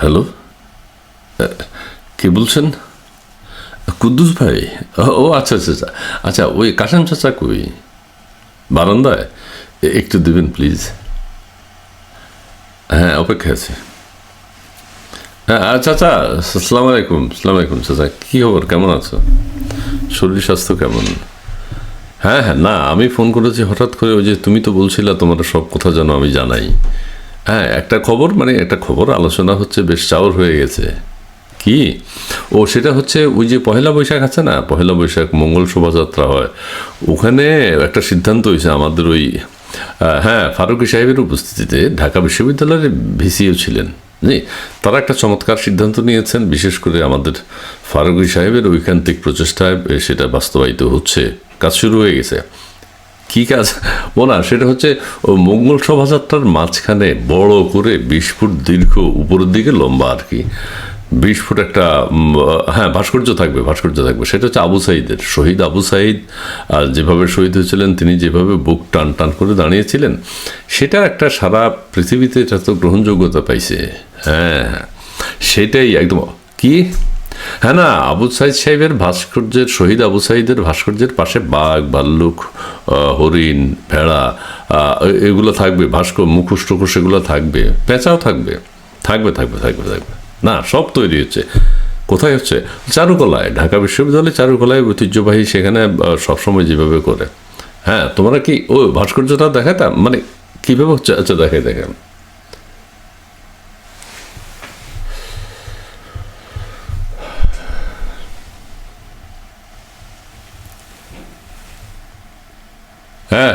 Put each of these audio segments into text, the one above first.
Hello? কে বলছেন? কুদ্দুস ভাই? ও আচ্ছা আচ্ছা আচ্ছা। আচ্ছা ওই কাশাম চাচা কই? বারান্দায়? একটু দেবেন, প্লিজ। হ্যাঁ অপেক্ষা আছে। হ্যাঁ আচ্ছা আসসালামু আলাইকুম আসসালামু আলাইকুম, চাচা। কী খবর? কেমন আছো? শরীর স্বাস্থ্য কেমন? হ্যাঁ হ্যাঁ না, আমি ফোন করেছি হঠাৎ করে, ওই যে তুমি তো বলছিলা, তোমার সব কথা যেন আমি জানাই। হ্যাঁ একটা খবর মানে একটা খবর, আলোচনা হচ্ছে, বেশ চাওর হয়ে গেছে। কি? ও, সেটা হচ্ছে ওই যে পহেলা বৈশাখ আছে না? পহেলা বৈশাখ মঙ্গল শোভাযাত্রা হয়। ওখানে একটা সিদ্ধান্ত হয়েছে আমাদের ওই হ্যাঁ ফারুকি সাহেবের উপস্থিতিতে ঢাকা বিশ্ববিদ্যালয়ের ভিসিও ছিলেন। জি? তারা একটা চমৎকার সিদ্ধান্ত নিয়েছেন, বিশেষ করে আমাদের ফারুকি সাহেবের ঐকান্তিক প্রচেষ্টায় সেটা বাস্তবায়িত হচ্ছে। কাজ শুরু হয়ে গেছে। কি কাজ? ও না সেটা হচ্ছে মঙ্গল শোভাযাত্রার মাঝখানে বড় করে বিশ ফুট দীর্ঘ উপরের দিকে লম্বা আর কি। বিশ ফুট একটা হ্যাঁ ভাস্কর্য থাকবে ভাস্কর্য থাকবে। সেটা হচ্ছে আবু সাইদের, শহীদ আবু সাইদ যেভাবে শহীদ হয়েছিলেন, তিনি যেভাবে বুক টান টান করে দাঁড়িয়েছিলেন, সেটা একটা সারা পৃথিবীতে এটা তো গ্রহণযোগ্যতা পাইছে হ্যাঁ হ্যাঁ সেটাই একদম, কি? হ্যাঁ না, আবু সাইদ সাহেবের ভাস্কর্যের, শহীদ আবু সাইদের ভাস্কর্যের পাশে বাঘ, ভাল্লুক হরিণ, ভেড়া এগুলো থাকবে ভাস্কর মুখোশ টুখোশ এগুলো থাকবে, পেঁচাও থাকবে থাকবে থাকবে থাকবে থাকবে। না, সব তৈরি হচ্ছে। কোথায় হচ্ছে? চারুকলায়, ঢাকা বিশ্ববিদ্যালয় চারুকলায় ঐতিহ্যবাহী সেখানে সবসময় যেভাবে করে। হ্যাঁ তোমরা কি ও ভাস্কর্যটা দেখাতাম মানে কীভাবে হচ্ছে? আচ্ছা দেখাই দেখেন হ্যাঁ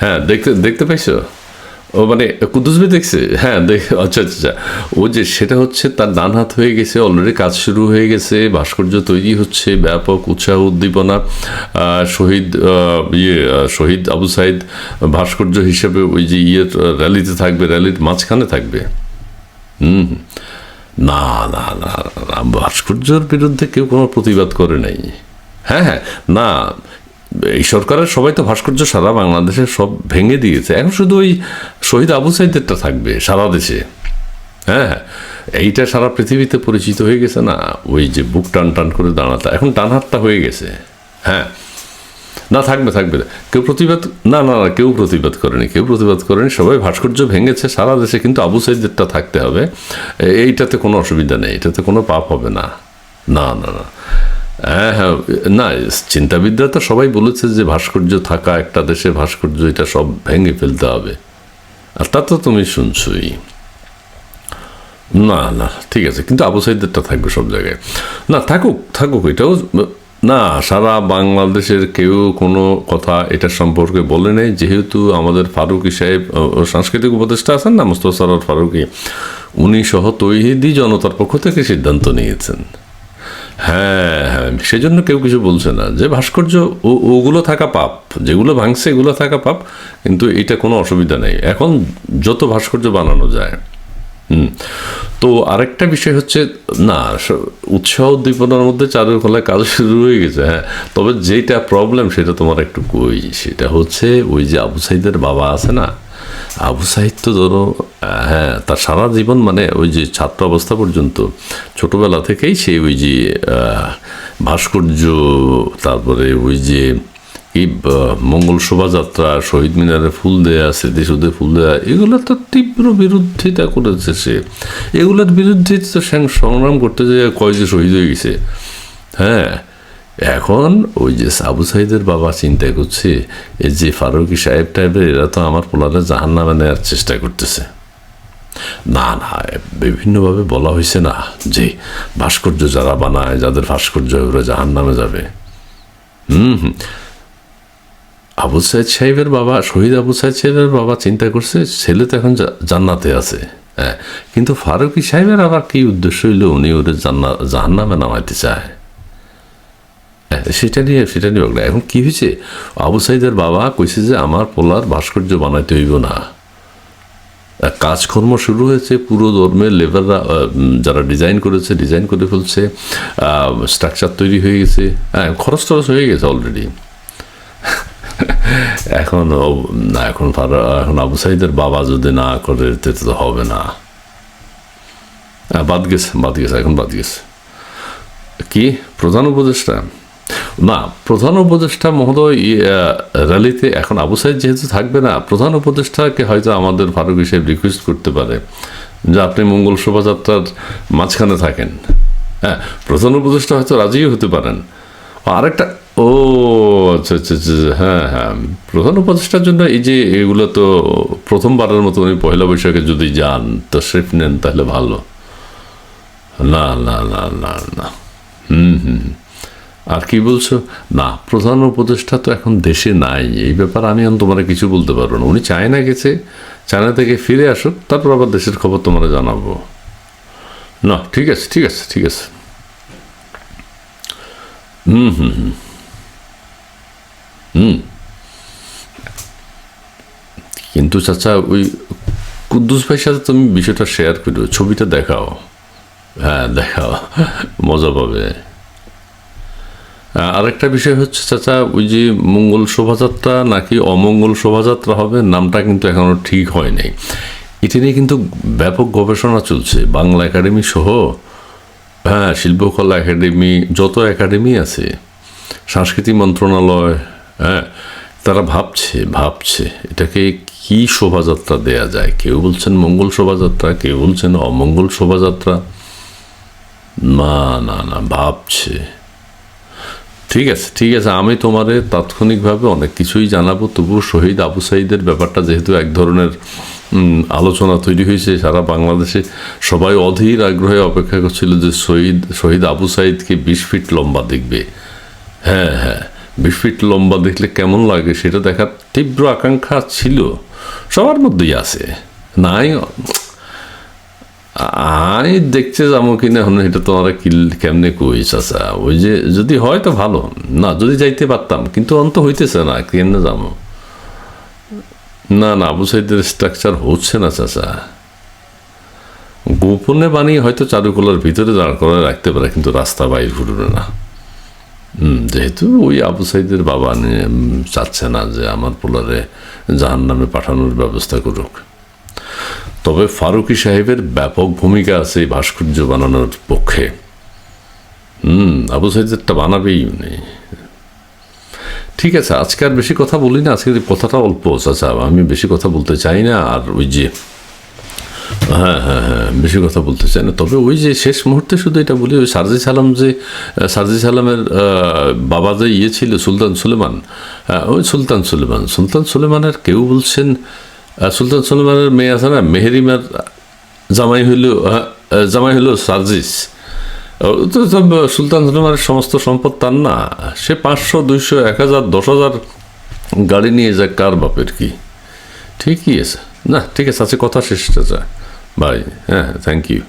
হ্যাঁ দেখতে দেখতে পাইছো? ও মানে কুদ্দুস ভাই দেখছে? হ্যাঁ দেখ আচ্ছা আচ্ছা আচ্ছা। ও যে সেটা হচ্ছে তার ডান হাত হয়ে গেছে অলরেডি কাজ শুরু হয়ে গেছে ভাস্কর্য তৈরি হচ্ছে ব্যাপক উৎসাহ উদ্দীপনা। শহীদ ইয়ে শহীদ আবু সাইদ ভাস্কর্য হিসেবে ওই যে ইয়ে র্যালিতে থাকবে র্যালির মাঝখানে থাকবে। হুম না না না না, ভাস্কর্যের বিরুদ্ধে কেউ কোনো প্রতিবাদ করে নাই। হ্যাঁ হ্যাঁ না এই সরকারের সবাই তো ভাস্কর্য সারা বাংলাদেশে সব ভেঙে দিয়েছে। এখন শুধু ওই শহীদ আবু সাইদেরটা থাকবে সারা দেশে। হ্যাঁ এইটা সারা পৃথিবীতে পরিচিত হয়ে গেছে না? ওই যে বুক টান টান করে দাঁড়াতে। এখন টান হাতটা হয়ে গেছে। হ্যাঁ। না, থাকবে থাকবে। কেউ প্রতিবাদ, না না না, কেউ প্রতিবাদ করেনি, কেউ প্রতিবাদ করেনি। সবাই ভাস্কর্য ভেঙেছে সারা দেশে, কিন্তু আবু সাইদেরটা থাকতে হবে। এইটাতে কোনো অসুবিধা নেই, এটাতে কোনো পাপ হবে না। না না না। হ্যাঁ হ্যাঁ না, চিন্তাবিদরা তো সবাই বলেছে যে ভাস্কর্য থাকা একটা দেশে ভাস্কর্য, এটা সব ভেঙে ফেলতে হবে। আর তা তো তুমি শুনছই। না না, ঠিক আছে, কিন্তু আবু সাইদেরটা থাকবে সব জায়গায়। না, থাকুক থাকুক, এটাও, না, সারা বাংলাদেশের কেউ কোনো কথা এটা সম্পর্কে বলে নেই। যেহেতু আমাদের ফারুকি সাহেব সাংস্কৃতিক উপদেষ্টা আছেন না, মোস্তফা সরার ফারুকি, উনি সহ তৈহিদি জনতার পক্ষ থেকে সিদ্ধান্ত নিয়েছেন। হ্যাঁ হ্যাঁ সেজন্য কেউ কিছু বলছে না। যে ভাস্কর্য ওগুলো থাকা পাপ, যেগুলো ভাঙছে এগুলো থাকা পাপ, কিন্তু এটা কোনো অসুবিধা নেই। এখন যত ভাস্কর্য বানানো যায়, হুম, তো আরেকটা বিষয় হচ্ছে, না উৎসাহ উদ্দীপনার মধ্যে চারুকলায় কাজ শুরু হয়ে গেছে হ্যাঁ তবে যেটা প্রবলেম সেটা তোমার একটু কই। সেটা হচ্ছে, ওই যে আবু সাইদের বাবা আছে না, আবু সাহিদ তো ধরো হ্যাঁ তার সারা জীবন মানে ওই যে ছাত্র অবস্থা পর্যন্ত, ছোটবেলা থেকেই সে ওই যে ভাস্কর্য, তারপরে ওই যে এই মঙ্গল শোভাযাত্রা, শহীদ মিনারে ফুল দেয়া স্মৃতিসৌধে ফুল দেয়া, এগুলো তো তীব্র বিরোধিতা করেছে সে। এগুলোর বিরুদ্ধে তো সংগ্রাম করতে যে কয় যে শহীদ হয়ে গেছে। হ্যাঁ এখন ওই যে সাবু সাহিদের বাবা চিন্তা করছে, এই যে ফারুকি সাহেব টাইপের এরা তো আমার পোলারে জাহান নামে নেওয়ার চেষ্টা করতেছে। না না বিভিন্নভাবে বলা হয়েছে না যে ভাস্কর্য যারা বানায় যাদের ভাস্কর্য ওরা জাহান নামে যাবে। হুম হুম। আবু সাইদ সাহেবের বাবা শহীদ আবু সাইদ সাহেবের বাবা চিন্তা করছে ছেলে তো এখন জান্নাতে আছে। হ্যাঁ কিন্তু ফারুকি সাহেবের আবার কি উদ্দেশ্য হইল উনি ওদের জান্না জাহান নামে নামাইতে চায়? হ্যাঁ, সেটা নিয়ে সেটা নিয়ে এখন কি হয়েছে আবু সাইদের বাবা কইছে যে আমার পোলার ভাস্কর্য বানাইতে হইব না। কাজকর্ম শুরু হয়েছে, পুরো ধর্মের লেবাররা যারা ডিজাইন করেছে ডিজাইন করে ফেলছে স্ট্রাকচার তৈরি হয়ে গেছে। হ্যাঁ খরচ টরচ হয়ে গেছে অলরেডি এখন এখন এখন আবু সাইদের বাবা যদি না করে তাতে তো হবে না। বাদ গেছে বাদ গেছে, এখন বাদ গেছে। কি? প্রধান উপদেষ্টা? না, প্রধান উপদেষ্টা মহোদয় র্যালিতে এখন আবু সাইদ যেহেতু থাকবে না, প্রধান উপদেষ্টাকে হয়তো আমাদের ফারুক হিসেবে রিকোয়েস্ট করতে পারে যে আপনি মঙ্গল শোভাযাত্রার মাঝখানে থাকেন। হ্যাঁ প্রধান উপদেষ্টা হয়তো রাজিও হতে পারেন। আরেকটা, ও আচ্ছা আচ্ছা আচ্ছা হ্যাঁ হ্যাঁ প্রধান উপদেষ্টার জন্য এই যে এগুলো তো প্রথমবারের মতো উনি পয়লা বৈশাখে যদি যান, তো শেফ নেন তাহলে ভালো। না না না না না হুম হুম। আর কি বলছো? না, প্রধান উপদেষ্টা তো এখন দেশে নাই। এই ব্যাপারে আমি তোমার কিছু বলতে পারব না। উনি চায়না গেছে, চায়না থেকে ফিরে আসুক, তারপর আবার দেশের খবর তোমার জানাব। না, ঠিক আছে ঠিক আছে ঠিক আছে। হুম হুম হুম। হুম। কিন্তু চাচা, ওই কুদ্দুস ভাইয়ের সাথে তুমি বিষয়টা শেয়ার করো ছবিটা দেখাও। হ্যাঁ দেখাও। মজা পাবে। আরেকটা বিষয় হচ্ছে চাচা, ওই যে মঙ্গল শোভাযাত্রা নাকি অমঙ্গল শোভাযাত্রা হবে, নামটা কিন্তু এখনও ঠিক হয় নাই। এটা নিয়ে কিন্তু ব্যাপক গবেষণা চলছে। বাংলা একাডেমি সহ হ্যাঁ শিল্পকলা একাডেমি, যত একাডেমি আছে, সাংস্কৃতিক মন্ত্রণালয় হ্যাঁ তারা ভাবছে ভাবছে এটাকে কি শোভাযাত্রা দেয়া যায়। কেউ বলছেন মঙ্গল শোভাযাত্রা, কেউ বলছেন অমঙ্গল শোভাযাত্রা। না না না, ভাবছে। ঠিক আছে ঠিক আছে, আমি তোমারে তাৎক্ষণিকভাবে অনেক কিছুই জানাব, তবুও শহীদ আবু সাইদের ব্যাপারটা যেহেতু এক ধরনের আলোচনা তৈরি হয়েছে, সারা বাংলাদেশে সবাই অধীর আগ্রহে অপেক্ষা করছিল যে শহীদ শহীদ আবু সাইদকে বিশ ফিট লম্বা দেখবে। হ্যাঁ হ্যাঁ বিশ ফিট লম্বা দেখলে কেমন লাগে সেটা দেখার তীব্র আকাঙ্ক্ষা ছিল, সবার মধ্যেই আছে। নাই আমি দেখতে যাব কিনা এখন, এটা তোমার কিল কেমনে কই, চাচা? ওই যে যদি হয় তো ভালো। না, যদি যাইতে পারতাম, কিন্তু অন্ত হইতেছে না, কেমনে যাব? না না, আবু সাইদের স্ট্রাকচার হচ্ছে না, চাচা। গোপনে বানিয়ে হয়তো চারুকলার ভিতরে দাঁড় করে রাখতে পারে, কিন্তু রাস্তা বাইর ঘুরবে না। যেহেতু ওই আবু সাইদের বাবা চাচ্ছে না যে আমার পোলারে জাহান নামে পাঠানোর ব্যবস্থা করুক। তবে ফারুকি সাহেবের ব্যাপক ভূমিকা আছে এই ভাস্কর্য বানানোর পক্ষে। হুম, আবু সাইদেরটা বানাবেই উনি। ঠিক আছে, আজকে আর বেশি কথা বলি না আজকে কথাটা অল্প আচ্ছা আমি বেশি কথা বলতে চাই না, আর ওই যে হ্যাঁ হ্যাঁ হ্যাঁ বেশি কথা বলতে চাই না। তবে ওই যে শেষ মুহূর্তে শুধু এটা বলি, ওই সারজি সালাম যে সারজি সালামের বাবা যে ইয়ে ছিল, সুলতান সুলেমান ওই সুলতান সুলেমান, সুলতান সুলেমানের কেউ বলছেন সুলতান সলমানের মেয়ে আছে না, মেহেরিমার জামাই হইল জামাই হইল সার্জিস। তো সুলতান সলমানের সমস্ত সম্পদ তার না। সে পাঁচশো, দুইশো, এক হাজার, দশ হাজার গাড়ি নিয়ে যায়, কার বাপের কি? ঠিকই আছে। না, ঠিক আছে আছে কথা শেষটা যায় বাই হ্যাঁ থ্যাংক ইউ